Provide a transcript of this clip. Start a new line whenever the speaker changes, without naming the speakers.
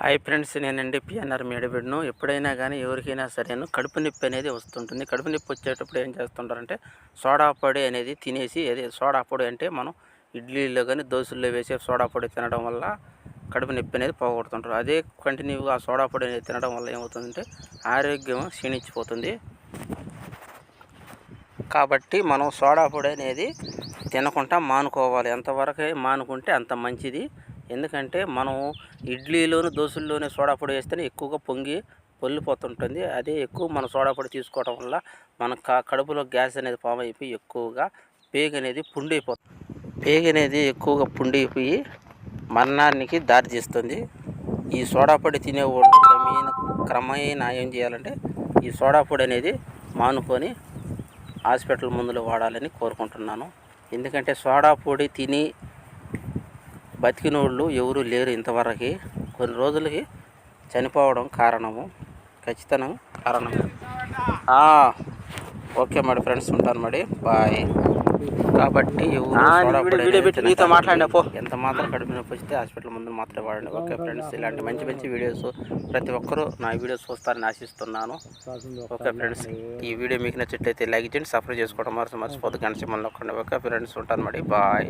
Hi friends నేనండి PNR మేడబిడ్ను. ఎప్పుడైనా కానీ ఎవరికైనా సరేను కడుపు నొప్పి అనేది వస్తుంటుంది. కడుపు నొప్పి వచ్చేటప్పుడు ఏం చేస్తుంటారంటే సోడా పొడి అనేది తినేసి అదే సోడా పొడి అంటే మనం ఇడ్లీలో కానీ దోశల్లో వేసే సోడా పొడి తినడం వల్ల కడుపు నొప్పి అనేది పోగొడుతుంటారు. అదే కంటిన్యూగా ఆ సోడా పొడి అనేది తినడం వల్ల ఏమవుతుందంటే ఆరోగ్యం క్షీణించిపోతుంది. కాబట్టి మనం సోడా పొడి అనేది తినకుండా మానుకోవాలి. ఎంతవరకు మానుకుంటే అంత మంచిది. ఎందుకంటే మనం ఇడ్లీలోను దోశల్లోనే సోడా పొడి వేస్తేనే ఎక్కువగా పొంగి పొల్లిపోతుంటుంది. అదే ఎక్కువ మన సోడా పొడి తీసుకోవడం వల్ల మన కడుపులో గ్యాస్ అనేది ఫామ్ అయిపోయి ఎక్కువగా పేగు అనేది పుండైపోతుంది పేగు అనేది ఎక్కువగా పుండైపోయి మరణానికి దారితీస్తుంది. ఈ సోడా పొడి తినేవాళ్ళు క్రమేణ క్రమేణ ఏం చేయాలంటే ఈ సోడా పొడి అనేది మానుకొని హాస్పిటల్ మందులు వాడాలని కోరుకుంటున్నాను. ఎందుకంటే సోడా పొడి తిని బతికిన వాళ్ళు ఎవరు లేరు ఇంతవరకు. కొన్ని రోజులకి చనిపోవడం కారణము ఖచ్చితంగా కారణం. ఓకే మరి ఫ్రెండ్స్ ఉంటాను మరి. బాయ్. కాబట్టి
నీతో. మాట్లాడినా పో.
ఎంత మాత్రం కడుపు నొప్పి వస్తే హాస్పిటల్ ముందు మాత్రమే వాడండి. ఓకే ఫ్రెండ్స్ ఇలాంటి మంచి మంచి వీడియోస్ ప్రతి ఒక్కరూ నా వీడియోస్ చూస్తారని ఆశిస్తున్నాను. ఓకే ఫ్రెండ్స్ ఈ వీడియో మీకు నచ్చినట్లయితే లైక్ చేయండి సబ్స్క్రైబ్ చేసుకోవడం మరచి మర్చిపోద్దు గంట నొక్కండి ఓకే ఫ్రెండ్స్ ఉంటాను మరి. బాయ్.